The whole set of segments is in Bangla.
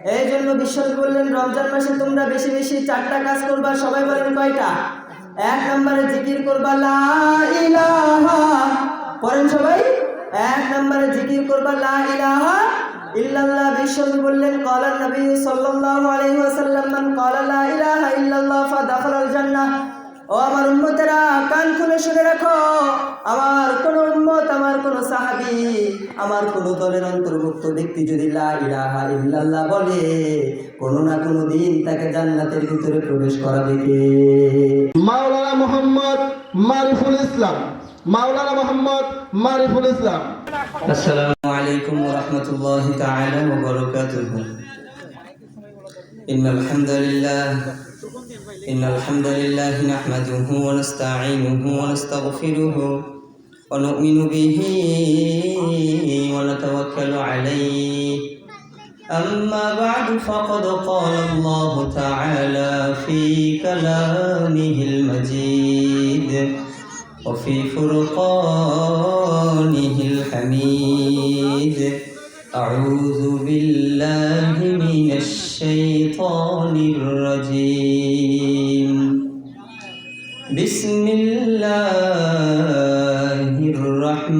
এই জন্য বিশ্বাস বললেন রমজান মাসে তোমরা বেশি বেশি চারটা কাজ করবা, সবাই বলেন কয়টা? এক নম্বরে জিকির করবা, লা ইলাহা। পড়েন সবাই? এক নম্বরে জিকির করবা, লা ইলাহা ইল্লাল্লাহ। বিশ্বনবী বললেন ক্বালা নবী সাল্লাল্লাহু আলাইহি ওয়াসাল্লাম মান ক্বালা লা ইলাহা ইল্লাল্লাহ ফাদাখালাল জান্নাহ। ও আমার উন্মতেরা কান খুলে শুনে রাখো। আমার কোন উন্মত আমার কোন সাহাবি আমার কোন দলের অন্তর্ভুক্ত ব্যক্তি যদি লাহা বলে কোন না কোনো দিন তাকে জান্নাতের ভিতরে প্রবেশ করা দেখে মাওলানা মোহাম্মদ মারিফুল ইসলাম। মাওলানা মোহাম্মদ মারিফুল ইসলাম। আসসালামু আলাইকুম ওয়া রাহমাতুল্লাহি তাআলা ওয়া বারাকাতুহু। ইন্নাল হামদুলিল্লাহ إن الحمد لله نحمده ونستعينه ونستغفره ونؤمن به ونتوكل عليه. أما بعد فقد قال الله تعالى في كلامه المجيد وفي فرقانه الحميد. أعوذ بالله من الشيطان الرجيم.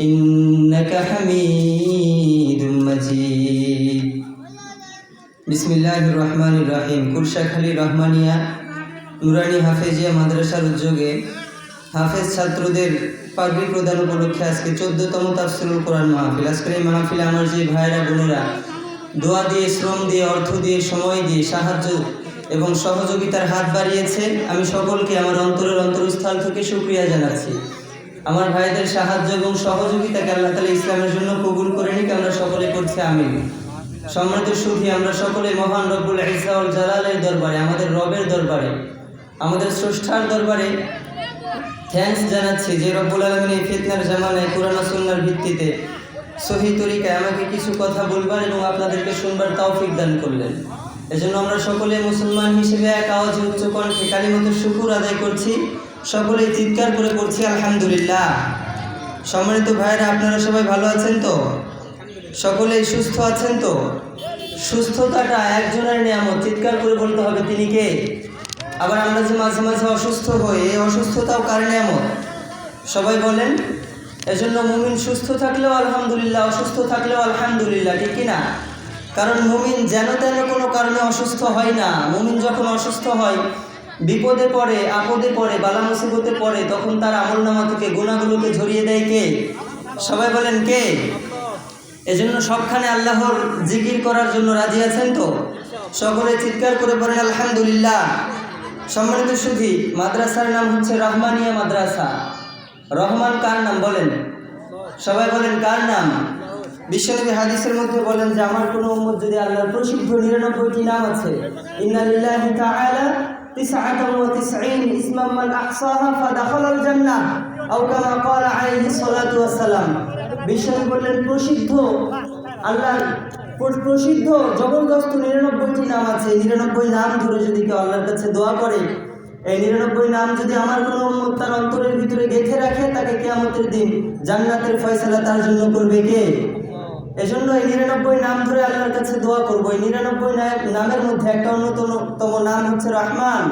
إنك حميد مجيد বিসমিল্লাহ রহমান রাহিম কুরশাখালী রহমানিয়া নুরানি হাফেজিয়া মাদ্রাসার উদ্যোগে হাফেজ ছাত্রদের পাগড়ি প্রদান উপলক্ষে আজকে চোদ্দতম তাফসিরুল কোরআন মাহফিল আজকের এই মাহফিলে আমার যে ভাইরা বোনেরা দোয়া দিয়ে শ্রম দিয়ে অর্থ দিয়ে সময় দিয়ে সাহায্য এবং সহযোগিতার হাত বাড়িয়েছে আমি সকলকে আমার অন্তরের অন্তরস্থল থেকে সুক্রিয়া জানাচ্ছি আমার ভাইদের সাহায্য এবং সহযোগিতাকে আল্লাহ তালা ইসলামের জন্য কবুল করে নিক, আমরা সকলে করছি, আমিন। সম্মানিত সুখী আমরা সকলে মহান রব্বুল ইসাউল জালালের দরবারে, আমাদের রবের দরবারে, আমাদের স্রষ্টার দরবারে থ্যাঙ্কস জানাচ্ছি যে রব্বুল আলমিন এই ফিতনার জামানায় পুরানা সুন্নার ভিত্তিতে সহি তরিকায় আমাকে কিছু কথা বলবার এবং আপনাদেরকে শুনবার তৌফিক দান করলেন। এজন্য আমরা সকলে মুসলমান হিসেবে এক আওয়াজ উচ্চ কণ্ঠে কালীমতো শুকুর আদায় করছি। সকলে চিৎকার করে করছি আলহামদুলিল্লাহ। সম্মানিত ভাইরা আপনারা সবাই ভালো আছেন তো? সকলেই সুস্থ আছেন তো? সুস্থতাটা একজনের নিয়ামত, চিৎকার করে বলতে হবে তিনি কে? আবার আমরা যে মাঝে মাঝে অসুস্থ হই, এই অসুস্থতাও কার নিয়ামত? সবাই বলেন, এজন্য মুমিন সুস্থ থাকলেও আলহামদুলিল্লাহ, অসুস্থ থাকলেও আলহামদুলিল্লাহ, ঠিক কি না কারণ মুমিন যেন তেন কোনো কারণে অসুস্থ হয় না। মুমিন যখন অসুস্থ হয় বিপদে পড়ে, আপদে পড়ে, বালা মুসিবতে পড়ে, তখন তার আমল নামা থেকে গুণাগুলোকে ঝরিয়ে দেয় কে? সবাই বলেন কে? এজন্য সবখানে আল্লাহর জিকির করার জন্য রাজি আছেন তো? সকলে চিৎকার করে বলেন, আলহামদুলিল্লাহ। সম্মানিত সুধী, মাদ্রাসার নাম হচ্ছে রহমানিয়া মাদ্রাসা। রহমান কার নাম বলেন? সবাই বলেন, কার নাম? বিশ্বনবী হাদিসের মধ্যে বলেন যে, আমার কোনো উম্মত যদি আল্লাহর প্রসিদ্ধ নিরানব্বইটি নাম আছে ইন্না তিসঈন ইসমান মান আহসাহা ফাদাখালাল জান্নাহ আও কামা ক্বালা আলাইহিস সালাতু ওয়াস সালাম বিশ্বনবী বললেন, প্রসিদ্ধ। আল্লাহর প্র- প্রসিদ্ধ জবরদস্ত নিরানব্বইটি নাম আছে। নিরানব্বই নাম ধরে যদি কেউ আল্লাহর কাছে দোয়া করে, এই নিরানব্বই নাম যদি আমার কোনো উম্মত তার অন্তরের ভিতরে গেঁথে রাখে, তাকে কেয়ামতের দিন জান্নাতের ফয়সালা তার জন্য করবে কে? এজন্য এই নিরানব্বই নাম ধরে আল্লাহর কাছে দোয়া করব। এই নিরানব্বই নামের মধ্যে একটা অন্যতম নাম হচ্ছে রহমান।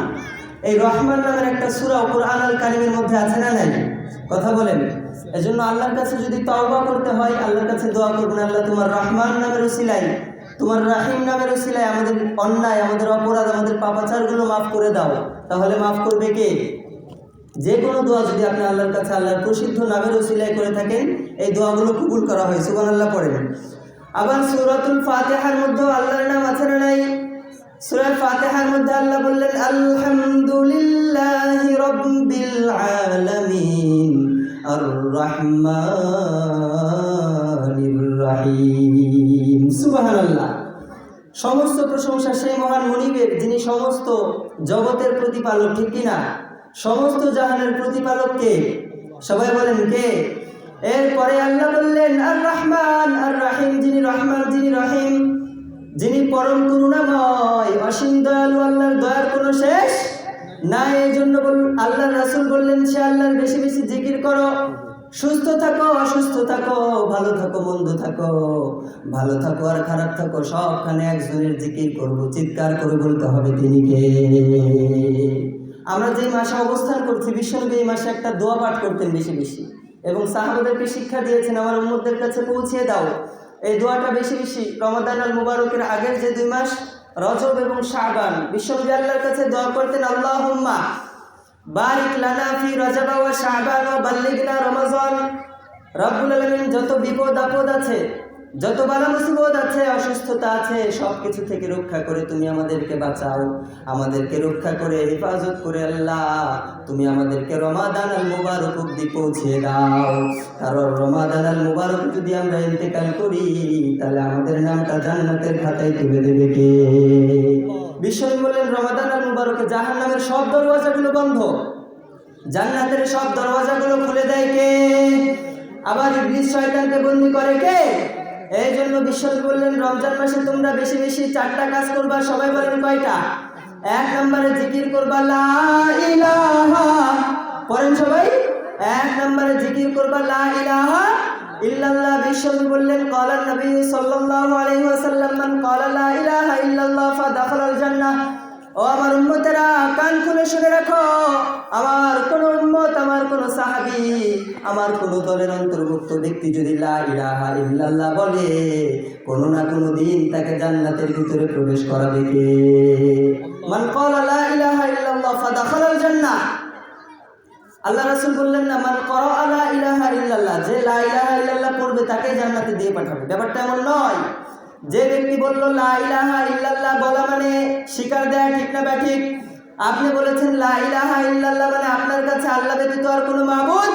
এই রহমান নামের একটা সুরা কোরআন আল কারিমের মধ্যে আছে না নাই? কথা বলেন। এজন্য আল্লাহর কাছে যদি তওবা করতে হয়, আল্লাহর কাছে দোয়া করবেন, আল্লাহ তোমার রহমান নামের উসিলাই তোমার রাহিম নামের উসিলায় আমাদের অন্যায়, আমাদের অপরাধ, আমাদের পাপাচারগুলো মাফ করে দাও। তাহলে মাফ করবে কে? যে কোনো দোয়া যদি আপনি আল্লাহর কাছে আল্লাহর প্রসিদ্ধ নামের উসিলায় করে থাকেন, এই দোয়াগুলো কবুল করা হয়। সুবান আল্লাহ পড়েন আবার সূরাতুল ফাতেহার মধ্যেও আল্লাহর নাম আছে না নাই? সূরা ফাতিহার মধ্যে আল্লাহ বললেন, আলহামদুলিল্লাহি রাব্বিল আলামিন আর রহমানির রহিম সমস্ত প্রশংসা সেই মহান মনিবের, যিনি সমস্ত জগতের প্রতিপালক, ঠিক কিনা? সমস্ত জাহানের প্রতিপালককে সবাই বলেন কে? এরপরে আল্লাহ বললেন আর রহমান আর রাহিম যিনি রহমান, যিনি রহিম, যিনি পরম করুণাময়, অসীম দয়ালু, আল্লাহর দয়ার কোনো শেষ না এই জন্য আল্লাহর রাসূল বললেন, সে আল্লাহর বেশি বেশি জিকির করো। সুস্থ থাকো, অসুস্থ থাকো, ভালো থাকো, মন্দ থাকো, ভালো থাকো আর খারাপ থাকো, সবখানে একজনের জিকির করব, চিৎকার করে বলতে হবে তিনি কে? আমরা যে মাসে অবস্থান করছি, বিশ্বনবী এই মাসে একটা দোয়া পাঠ করতেন বেশি বেশি। এবং সাহাবাদেরকে শিক্ষা দিয়েছেন, আমার উম্মদের কাছে পৌঁছিয়ে দাও। এই দোয়াটা বেশি বেশি রমাদান আল মুবারকের আগের যে দুই মাস, রজব এবং শাহবান বিশ্বনবী আল্লাহর কাছে দোয়া করতেন আল্লাহ বারিক লানা ফি রজব শাবান ওয়া বাল্লিগনা রমাজান। রব্বুল আলামিন যত বিপদ আপদ আছে যত বালা মুসিবত আছে, অসুস্থতা আছে সব কিছু থেকে রক্ষা করে তুমি আমাদেরকে বাঁচাও। আমাদেরকে রক্ষা করে, হেফাজত করে আল্লাহ, তুমি আমাদেরকে রমাদান আল মুবারক অব্দি পৌঁছে দাও। কারণ রমাদান আল মুবারক যদি আমরা ইন্তেকাল করি, তাহলে আমাদের নামটা জান্নাতের খাতায় তুলে দেবে কে? বিশ্বনবী বললেন, রমাদান আল মুবারকে জাহান নামের সব দরওয়াজাগুলো বন্ধ। জান্নাতের সব দরওয়াজাগুলো খুলে দেয় কে? আবার ইবলিস শয়তানকে বন্দি করে কে? এই জন্য বিশ্বাস বললেন, রমজান মাসে তোমরা বেশি বেশি চারটা কাজ করবা, সবাই বলেন কয়টা? এক নম্বরে জিকির করবা, লা সবাই? এক নম্বরে জিকির করবা, লা ইল্লাল্লাহ। বললেন ও আমার উম্মতেরা, কান খুলে শুনে রাখো। আমার কোন উম্মত, আমার কোন সাহাবি, আমার কোন দলের অন্তর্ভুক্ত ব্যক্তি যদি ইলাহা বলে, কোনো না কোনো দিন তাকে জান্নাতের ভিতরে প্রবেশ করাবে কে? ক্বালা লা ইলাহা ইল্লাল্লাহ ফাদাখালাল জান্নাহ। আল্লাহ রাসূল বললেন না, মান করা লা ইলাহা ইল্লাল্লাহ যে লা ইলাহা ইল্লাল্লাহ পড়বে তাকে জান্নাতে দিয়ে পাঠাবে। ব্যাপারটা এমন নয়। যে ব্যক্তি বলল, লা ইলাহা ইল্লাল্লাহ বলা মানে স্বীকার দেয় ঠিক না ব্যাঠিক? আপনি বলেছেন লাইলাহা ইল্লাল্লাহ মানে আপনার কাছে আল্লাহ ব্যতীত আর কোনো মাবুদ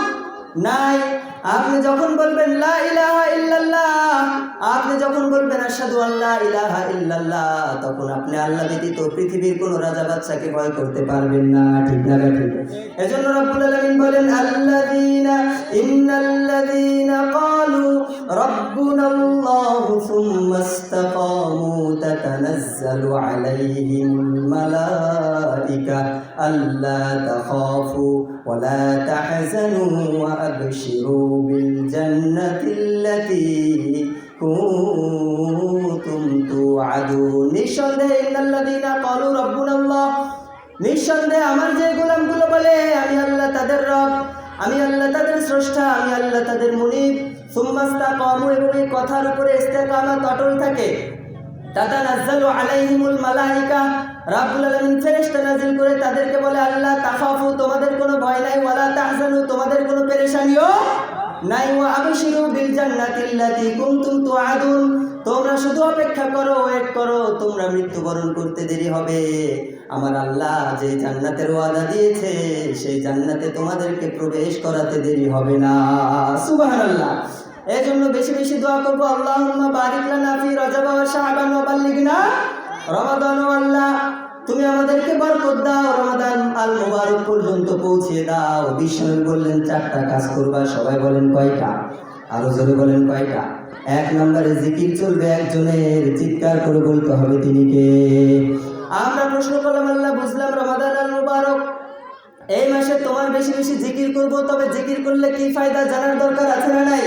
নাই। আপনি যখন বলবেন লা ইলাহা ইল্লাল্লাহ, আপনি যখন বলবেন আশহাদু আল্লাহ ইলাহা ইল্লাল্লাহ, তখন আপনি আল্লাহ ব্যতীত পৃথিবীর কোনো রাজা বাদশাকে ভয় করতে পারবেন না। ঠিক না ঠিক? এজন্য রাব্বুল আলামিন বলেন, আল্লাযীনা, ইন্নাল্লাযীনা ক্বালু, রাব্বুনাল্লাহু সুম্মা ইসতাকামু তাতানাজ্জালু আলাইহিমুল মালাইকা, আল্লা তাখাফু ওয়া আবশিরু বিল জান্নাতি আল্লাতী কুনতুম তুআদুন নিঃসন্দেহে ইন্নাল্লাযীনা ক্বালু রাব্বুনাল্লাহ নিঃসন্দেহে আমার যে গোলামগুলো বলে, আমি আল্লাহ তাদের রব, আমি আল্লাহ তাদের স্রষ্টা, আমি আল্লাহ তাদের মুনিব। সুম্মাস্তা কমু এবং এই কথার উপরে ইস্তেকামাত অটল থাকে। তাতা নাজ্জালু আলাইহিমুল মালাইকা রাব্বুল আলামিন ফেরেশতা নাজিল করে তাদেরকে বলে, আল্লাহ, তাখাফু, তোমাদের কোনো ভয় নাই, ওয়ালা তাহজানু, তোমাদের কোনো পেরেশানিও নাই। ওয়া আবশিরু বিল জান্নাতিল্লাতী কুনতুম তুআদুন, তোমরা শুধু অপেক্ষা করো, ওয়েট করো, তোমরা মৃত্যুবরণ করতে দেরি হবে। আমার আল্লাহ যে জান্নাতের ওয়াদা দিয়েছে, সেই জান্নাতে তোমাদেরকে প্রবেশ করাতে দেরি হবে না। সুবহানাল্লাহ। এই জন্য বেশি বেশি দোয়া করব। আল্লাহুম্মা বারিক লানা ফি রজব ওয়া বাল্লিগনা রমাদান আল্লাহ, তুমি আমাদেরকে বরকত দাও, রমাদান আল মুবারক পর্যন্ত পৌঁছে দাও। বিশ্বনবী বললেন, চারটা কাজ করবা? সবাই বলেন, কয়টা? আরও জোরে বলেন, কয়টা? এক নম্বরে জিকির চলবে একজনের, চিৎকার করে বলতে হবে তিনি কে? আমরা প্রশ্ন করলাম, আল্লাহ, বুঝলাম রমাদান আল মুবারক, এই মাসে তোমার বেশি বেশি জিকির করব, তবে জিকির করলে কি ফায়দা জানার দরকার আছে না নাই?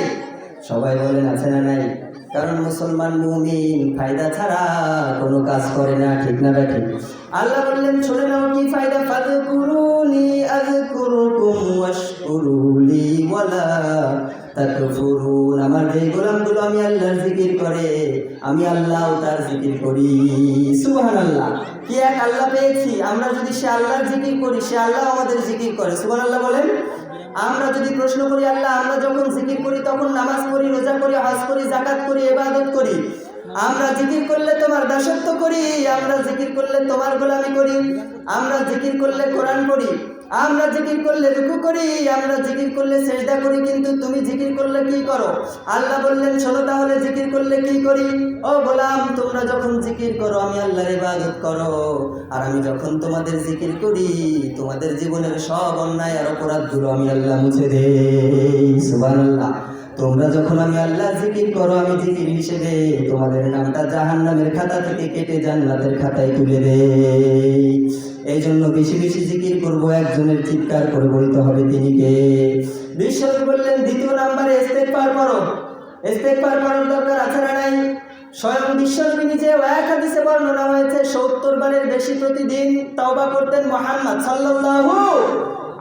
সবাই বলেন, আছে না নাই। কারণ মুসলমান মুমিন, ফায়দা ছাড়া কোনো কাজ করে না, ঠিক না ঠিক আল্লাহ বললেন, শুনে নাও কি ফায়দা? ফাযকুরুনি আযকুরুকুম ওয়াশকুরুলি ওয়ালা তাকফুরুন। আমার যে গোলামগুলো আমি আল্লাহর জিকির করে, আমি আল্লাহ তার জিকির করি। সুবহানাল্লাহ। কি এক আল্লাহ পেয়েছি? আমরা যদি সে আল্লাহর জিকির করি, সে আল্লাহ আমাদের জিকির করে। সুবহানাল্লাহ বলেন আমরা যদি প্রশ্ন করি, আল্লাহ, আমরা যখন জিকির করি, তখন নামাজ পড়ি রোজা করি, হজ করি জাকাত করি এবাদত করি। আমরা জিকির করলে তোমার দাসত্ব করি, আমরা জিকির করলে তোমার গোলামি করি, আমরা জিকির করলে কোরআন পড়ি। আমরা জিকির করলে রুকু করি, আমরা জিকির করলে সেজদা করি, কিন্তু তুমি জিকির করলে কি করো? আল্লাহ বললেন, শোনো তাহলে জিকির করলে কি করি? ও গোলাম, তোমরা যখন জিকির করো, আমি আল্লাহর ইবাদত করো। আর আমি যখন তোমাদের জিকির করি, তোমাদের জীবনের সব অন্যায় আর অপরাধগুলো আমি আল্লাহ মুছে দেই। সুবহানাল্লাহ। তোমরা যখন আমি আল্লাহ জিকির করো, আমি জিকির হিসেবে তোমাদের নামটা জাহান্নামের খাতা থেকে কেটে জান্নাতের খাতায় তুলে দেই। এই জন্য বেশি বেশি জিকির করব, একজনের চিৎকার করে বলতে হবে তিনি কে বিশ্বজি বললেন, দ্বিতীয় নাম্বারে স্টেপ পার করো। স্টেপ পার করার দরকার আছে না নাই? স্বয়ং বিশ্বনবী নিজে এক হাদিসে বর্ণনা হয়েছে, সত্তর বারের বেশি প্রতিদিন তওবা করতেন মোহাম্মদ সাল্লাল্লাহু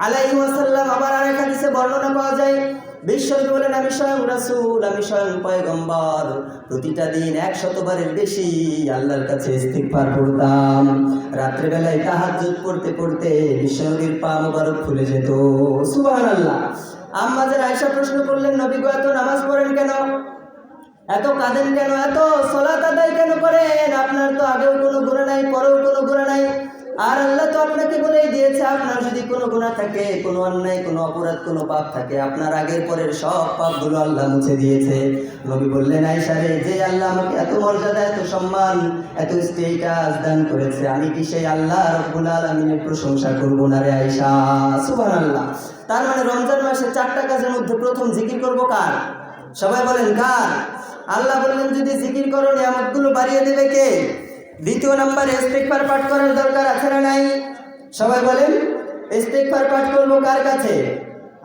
আলাইহি ওয়াসাল্লাম। আবার আরেক হাদিসে বর্ণনা পাওয়া যায় বিশ্বনবী বলেন, আমি স্বয়ং রাসূল, আমি স্বয়ং পয়গম্বর। প্রতিটা দিন এক শতবারের বেশি আল্লাহর কাছে ইস্তিগফার করতাম রাত্রেবেলায় তাহাজ্জুদ পড়তে পড়তে বিশ্বনবীর পা মোবারক খুলে যেত। সুবহানাল্লাহ। আম্মাদের আয়েশা প্রশ্ন করলেন, নবী গো, এত নামাজ পড়েন কেন? এত কাঁদেন কেন? এত সলাত আদায় কেন করেন? আপনার তো আগেও কোনো গুণা নাই, পরেও কোনো গুণা নাই। আর আল্লাহ তো আপনাকে বলেই দিয়েছে, আপনার যদি কোনো গুণা থাকে, কোনো অন্যায়, কোনো অপরাধ, কোনো পাপ থাকে, আপনার আগের পরের সব পাপগুলো আল্লাহ মুছে দিয়েছে। নবী বললেন আয়সা রে, যে আল্লাহ আমাকে এত মর্যাদা, এত সম্মান, এত স্টেটাস দান করেছে, আমি কি সেই আল্লাহ রব্বুল আলমিনের প্রশংসা করব না রে আয়সা সুবহানাল্লাহ। তার মানে রমজান মাসে চারটা কাজের মধ্যে প্রথম জিকির করব কার? সবাই বলেন, কার? আল্লাহ বললেন, যদি জিকির করো, নিয়ামতগুলো বাড়িয়ে দেবে কে? দ্বিতীয় নম্বর ইস্তেকবার পাঠ করার দরকার আছে না নাই? সবাই বলেন ইস্তেকবার পাঠ করব কার কাছে?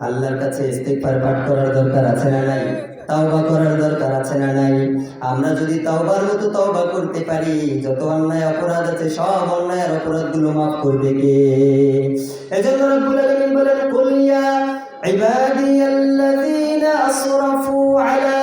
আল্লাহর কাছে ইস্তেকবার পাঠ করার দরকার আছে না নাই? তাওবা করার দরকার আছে না নাই? আমরা যদি তাওবার মতো তাওবা করতে পারি, যত অন্যায় অপরাধ আছে, সব অন্যায়ের অপরাধগুলো মাফ করবে কে? এজন্য রব্বুল আলামিন বলেন, কুল ইয়া ইবাদিয়াল্লাযীনা আসরাফু আলা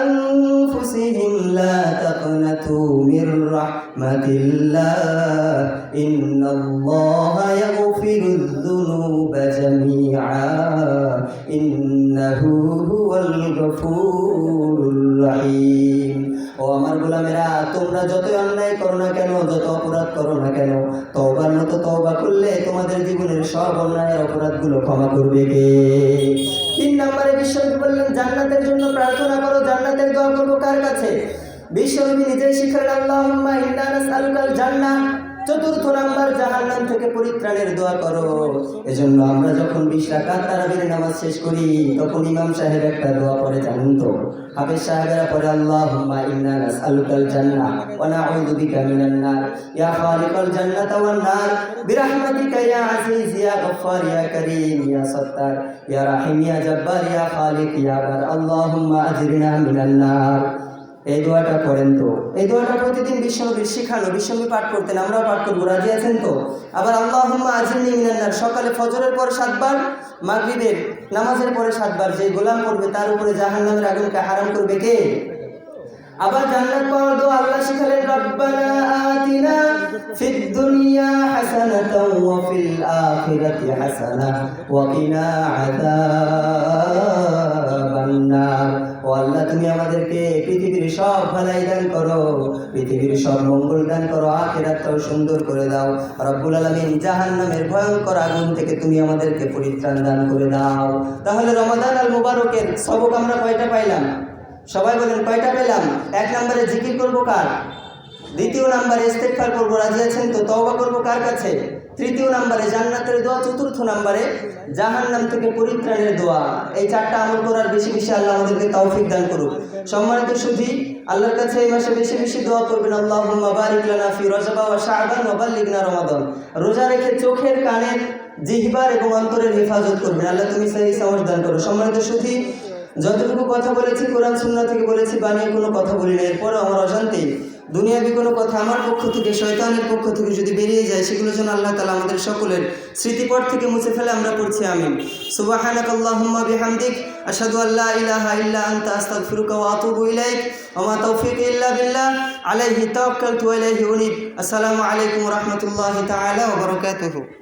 আনফুসিহিম লা তাকনাতু মির রাহমাতিল্লাহ رحمة الله إن الله يغفر الذنوب جميعا إنه هو الغفور الرحيم ও আমার গোলামেরা তোমরা যতই অন্যায় করো না কেন যত অপরাধ করো না কেন তওবার মতো তওবা করলে তোমাদের জীবনের সব অন্যায়ের অপরাধগুলো ক্ষমা করবে কে তিন নম্বরে বিশ্বনবী বললেন জান্নাতের জন্য প্রার্থনা করো জান্নাতের দোয়া করবো কার কাছে বিশ্বনবী নিজেই শিখালেন, আল্লাহুম্মা ইন্না নাসআলুকাল জান্নাহ চতুর্থ নাম্বার, জাহান্নাম থেকে পরিত্রাণের দোয়া করো। এজন্য আমরা যখন বিশ রাকাত তারাবির নামাজ শেষ করি, তখন ইমাম সাহেব একটা দোয়া পড়ে, জানুন তো। হাফেজ সাহেবেরা পড়ে, আল্লাহুম্মা ইন্না নাসআলুকাল জান্নাহ ওয়া নাউযু বিকা মিনান নার। ইয়া খালিকাল জান্নাতি ওয়ান নার। বিরহমাতিকা ইয়া আজিজ ইয়া গফফার, ইয়া করিম, ইয়া সত্তার। ইয়া রাহিম, ইয়া জব্বার, ইয়া খালিক, ইয়া বার। আল্লাহুম্মা আজরিনা মিনান নার। এই দোয়াটা করেন তো। এই দোয়াটা প্রতিদিন বিশ্বনবীর শিখানো, বিশ্বনবী পাঠ করতেন, আমরাও পাঠ করব। রাজি আছেন তো? আবার আল্লাহুম্মা আজিরনি মিনান্নার সকালে ফজরের পর সাতবার, মাগরিবের নামাজের পরে সাতবার যে গোলাম করবে তার উপরে জাহান্নামের আগুনকে হারাম করবে কে? আবার জান্নাত পাওয়ার দোয়া আল্লাহ শিখালেন, রব্বানা আতিনা ফিদ দুনিয়া হাসানাতাও ওয়া ফিল আখিরাতি হাসানাহ ওয়া কিনা আযাবান নার ও আল্লাহ তুমি আমাদেরকে পৃথিবীর সব ভালাই দান করো, পৃথিবীর সব মঙ্গল দান করো, আখিরাতটাও সুন্দর করে দাও। রব্বুল আলামিন জাহান্নামের ভয়ঙ্কর আগুন থেকে তুমি আমাদেরকে পরিত্রাণ দান করে দাও। তাহলে রমাদান আর মুবারকের সবক আমরা কয়টা পাইলাম? সবাই বলেন, কয়টা পেলাম? এক নম্বরে জিকির করব কার? দ্বিতীয় নাম্বারে ইস্তেগফার করব, রাজি আছেন তো? তওবা করব কার কাছে? তৃতীয় নাম্বারে জান্নাতের দোয়া, চতুর্থ নাম্বারে জাহান্নাম থেকে পরিত্রাণের দোয়া। এই চারটা আমল করার বেশি বেশি আল্লাহ আমাদেরকে তৌফিক দান করুক। সম্মানিত সুধী, আল্লাহর কাছে এই মাসে বেশি বেশি দোয়া করবেন, আল্লাহুম্মা বারিক লানা ফি রমাদান। রোজা রেখে চোখের কানের জিহ্বার এবং অন্তরের হেফাজত করবেন। আল্লাহ তুমি সেই সামর্থ্য দান করো। সম্মানিত সুধী, যতটুকু কথা বলেছি, কোরআন সুন্নাহ থেকে বলেছি, বানিয়ে কোনো কথা বলি না। এরপর আমার অজান্তে দুনিয়াবি কোনো কথা আমার পক্ষ থেকে, শয়তানের পক্ষ থেকে যদি বেরিয়ে যায়, সেগুলো যেন আল্লাহ তালা আমাদের সকলের স্মৃতিপট থেকে মুছে ফেলে, আমরা পড়ছি আমি সুবাহানাক আল্লাহুম্মা বিহামদিক, আশহাদু আল্লা ইলাহা ইল্লা আনতা, আস্তাগফিরুকা ওয়া আতুবু ইলাইক। ওয়া মা ইল্লা বিল্লাহ। আলাইহি তাওয়াক্কালতু ওয়া ইলাইহি আসসালামু আলাইকুম ওয়া রাহমাতুল্লাহি তাআলা ওয়া বারাকাতুহু।